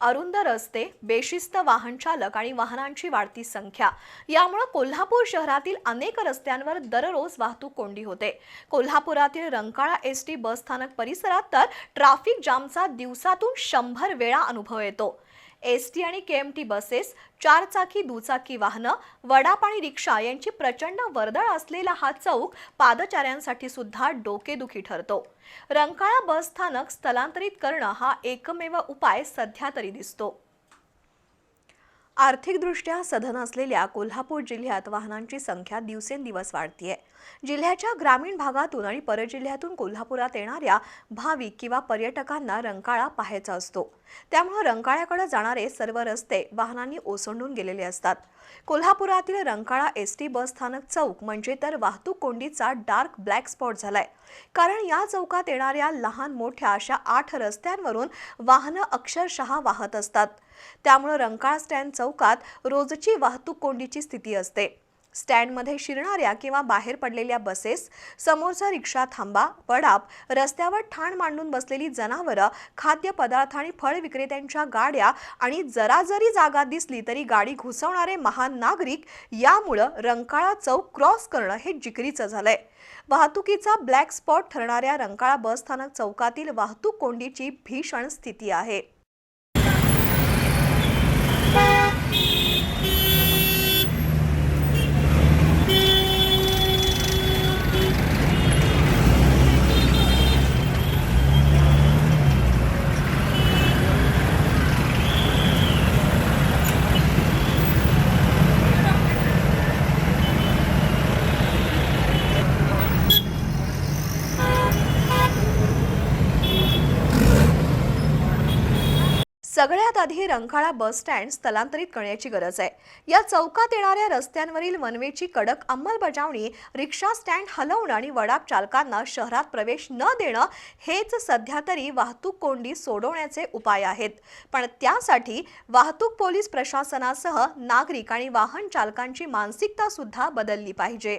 अरुंद रस्ते बेशिस्त वाहन चालक आणि वाहनांची वाढती संख्या. यामुळे कोल्हापूर शहरातील अनेक रस्त्यांवर दररोज वाहतूक कोंडी होते. कोल्हापुरातील रंकाळा एस टी बस स्थानक परिसरात तर ट्रॅफिक जामचा दिवसातून शंभर वेळा अनुभव येतो. एस टी आणि के एम टी बसेस चारचाकी दुचाकी वाहनं वडाप आणि रिक्षा यांची प्रचंड वर्दळ असलेला हा चौक पादचाऱ्यांसाठी सुद्धा डोकेदुखी ठरतो. रंकाळा बस स्थानक स्थलांतरित करणं हा एकमेव उपाय सध्या तरी दिसतो. आर्थिकदृष्ट्या सधन असलेल्या कोल्हापूर जिल्ह्यात वाहनांची संख्या दिवसेंदिवस वाढतीये. जिल्ह्याच्या ग्रामीण भागातून आणि परजिल्ह्यातून कोल्हापुरात येणाऱ्या भाविक किंवा पर्यटकांना रंकाळा पाहायचा असतो. त्यामुळे रंकाळ्याकडे जाणारे सर्व रस्ते वाहनांनी ओसंडून गेलेले असतात. कोल्हापुरातील रंकाळा एस टी बस स्थानक चौक म्हणजे तर वाहतूक कोंडीचा डार्क ब्लॅक स्पॉट झालाय. कारण या चौकात येणाऱ्या लहान मोठ्या अशा आठ रस्त्यांवरून वाहनं अक्षरशः वाहत असतात. त्यामुळे रंकाळा स्टँड चौकात रोजची वाहतूक कोंडीची स्थिती असते. स्टँडमध्ये शिरणाऱ्या किंवा बाहेर पडलेल्या बसेस समोरचा रिक्षा थांबा वडाप रस्त्यावर ठाण मांडून बसलेली जनावरं खाद्यपदार्थ आणि फळ विक्रेत्यांच्या गाड्या आणि जरा जरी जागा दिसली तरी गाडी घुसवणारे महान नागरिक यामुळं रंकाळा चौक क्रॉस करणं हे जिकरीचं झालंय. वाहतुकीचा ब्लॅक स्पॉट ठरणाऱ्या रंकाळा बस स्थानक चौकातील वाहतूक कोंडीची भीषण स्थिती आहे. सगळ्यात आधी रंकाळा बस स्टँड स्थलांतरित करण्याची गरज आहे. या चौकात येणाऱ्या रस्त्यांवरील वनवेची कडक अंमलबजावणी रिक्षा स्टँड हलवणं आणि वडाप चालकांना शहरात प्रवेश न देणं हेच सध्या तरी वाहतूक कोंडी सोडवण्याचे उपाय आहेत. पण त्यासाठी वाहतूक पोलीस प्रशासनासह नागरिक आणि वाहन चालकांची मानसिकता सुद्धा बदलली पाहिजे.